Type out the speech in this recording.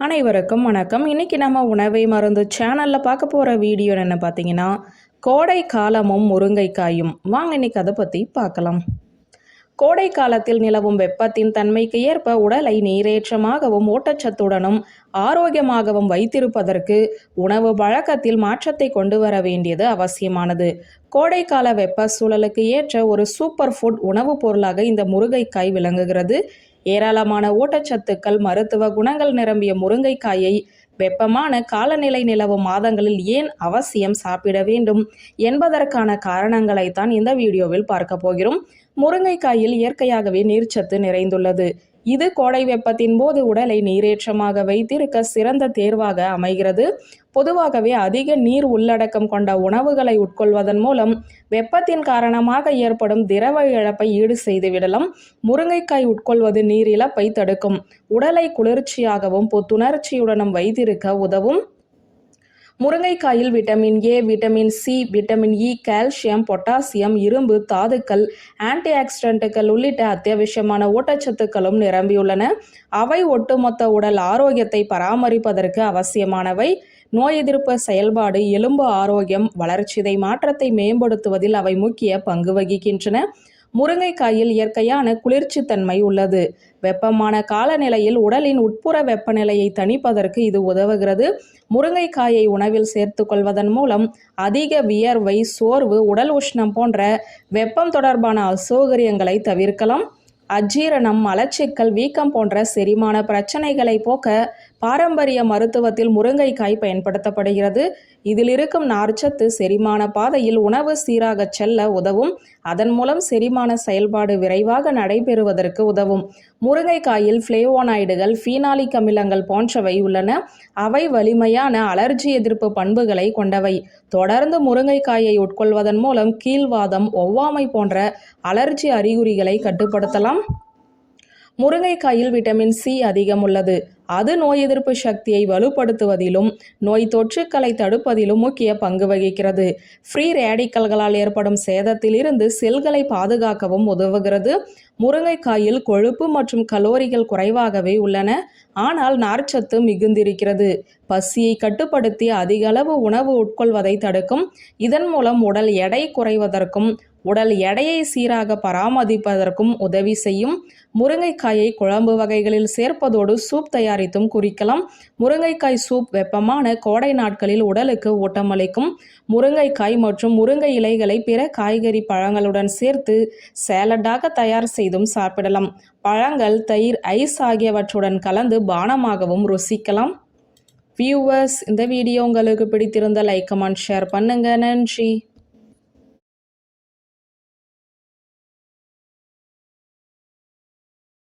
அனைவருக்கும் வணக்கம். இன்னைக்கு நம்ம உணவை மருந்து சேனலில் பார்க்க போகிற வீடியோ என்ன பார்த்தீங்கன்னா கோடை காலமும் முருங்கைக்காயும். வாங்க இன்னைக்கு அதை பற்றி பார்க்கலாம். கோடை காலத்தில் நிலவும் வெப்பத்தின் தன்மைக்கு ஏற்ப உடலை நீரேற்றமாகவும் ஊட்டச்சத்துடனும் ஆரோக்கியமாகவும் வைத்திருப்பதற்கு உணவு பழக்கத்தில் மாற்றத்தை கொண்டு வர வேண்டியது அவசியமானது. கோடைக்கால வெப்ப சூழலுக்கு ஏற்ற ஒரு சூப்பர் ஃபுட் உணவுப் பொருளாக இந்த முருங்கைக்காய் விளங்குகிறது. ஏராளமான ஊட்டச்சத்துக்கள் மருத்துவ குணங்கள் நிரம்பிய முருங்கைக்காயை வெப்பமான காலநிலை நிலவும் மாதங்களில் ஏன் அவசியம் சாப்பிட வேண்டும் என்பதற்கான காரணங்களைத்தான் இந்த வீடியோவில் பார்க்க போகிறோம். முருங்கைக்காயில் இயற்கையாகவே நீர்ச்சத்து நிறைந்துள்ளது. இது கோடை வெப்பத்தின் போது உடலை நீரேற்றமாக வைத்திருக்க சிறந்த தேர்வாக அமைகிறது. பொதுவாகவே அதிக நீர் உள்ளடக்கம் கொண்ட உணவுகளை உட்கொள்வதன் மூலம் வெப்பத்தின் காரணமாக ஏற்படும் திரவ இழப்பை ஈடு செய்துவிடலாம். முருங்கைக்காய் உட்கொள்வது நீர் இழப்பை தடுக்கும். உடலை குளிர்ச்சியாகவும் புத்துணர்ச்சியுடனும் வைத்திருக்க உதவும். முருங்கைக்காயில் vitamin A vitamin C vitamin E calcium potassium இரும்பு தாதுக்கள் ஆன்டி ஆக்சிடென்ட்டுகள் உள்ளிட்ட அத்தியாவசியமான ஊட்டச்சத்துக்களும் நிரம்பியுள்ளன. அவை ஒட்டுமொத்த உடல் ஆரோக்கியத்தை பராமரிப்பதற்கு அவசியமானவை. நோய் எதிர்ப்பு செயல்பாடு எலும்பு ஆரோக்கியம் வளர்ச்சிதை மாற்றத்தை மேம்படுத்துவதில் அவை முக்கிய பங்கு வகிக்கின்றன. முருங்கைக்காயில் இயற்கையான குளிர்ச்சித்தன்மை உள்ளது. வெப்பமான காலநிலையில் உடலின் உட்புற வெப்பநிலையை தணிப்பதற்கு இது உதவுகிறது. முருங்கைக்காயை உணவில் சேர்த்து கொள்வதன் மூலம் அதிக வியர்வை சோர்வு உடல் உஷ்ணம் போன்ற வெப்பம் தொடர்பான அசௌகரியங்களை தவிர்க்கலாம். அஜீரணம் மலச்சிக்கல் வீக்கம் போன்ற செரிமான பிரச்சனைகளை போக்க பாரம்பரிய மருத்துவத்தில் முருங்கைக்காய் பயன்படுத்தப்படுகிறது. இதில் இருக்கும் நார்ச்சத்து செரிமான பாதையில் உணவு சீராக செல்ல உதவும். அதன் மூலம் செரிமான செயல்பாடு விரைவாக நடைபெறுவதற்கு உதவும். முருங்கைக்காயில் ஃப்ளேவோனாய்டுகள் ஃபீனாலிக் அமிலங்கள் போன்றவை உள்ளன. அவை வலிமையான அலர்ஜி எதிர்ப்பு பண்புகளை கொண்டவை. தொடர்ந்து முருங்கைக்காயை உட்கொள்வதன் மூலம் கீழ்வாதம் ஒவ்வாமை போன்ற அலர்ஜி அறிகுறிகளை கட்டுப்படுத்தலாம். முருங்கைக்காயில் விட்டமின் சி அதிகம் உள்ளது. அது நோய் எதிர்ப்பு சக்தியை வலுப்படுத்துவதிலும் நோய் தொற்றுக்களை தடுப்பதிலும் முக்கிய பங்கு வகிக்கிறது. ஃப்ரீ ரேடிக்கல்களால் ஏற்படும் சேதத்திலிருந்து செல்களை பாதுகாக்கவும் உதவுகிறது. முருங்கைக்காயில் கொழுப்பு மற்றும் கலோரிகள் குறைவாகவே உள்ளன. ஆனால் நார்ச்சத்து மிகுந்திருக்கிறது. பசியை கட்டுப்படுத்தி அதிக அளவு உணவு உட்கொள்வதை தடுக்கும். இதன் மூலம் உடல் எடை குறைவதற்கும் உடல் எடையை சீராக பராமரிப்பதற்கும் உதவி செய்யும் முருங்கைக்காயை குழம்பு வகைகளில் சேர்ப்பதோடு சூப் தயாரித்தும் குறிக்கலாம். முருங்கைக்காய் சூப் வெப்பமான கோடை நாட்களில் உடலுக்கு ஊட்டமளிக்கும். முருங்கைக்காய் மற்றும் முருங்கை இலைகளை பிற காய்கறி பழங்களுடன் சேர்த்து சேலடாக தயார் செய்தும் சாப்பிடலாம். பழங்கள் தயிர் ஐஸ் ஆகியவற்றுடன் கலந்து பானமாகவும் ருசிக்கலாம். வியூவர்ஸ் இந்த வீடியோ உங்களுக்கு பிடித்திருந்த லைக் கமெண்ட் ஷேர் பண்ணுங்க. நன்றி.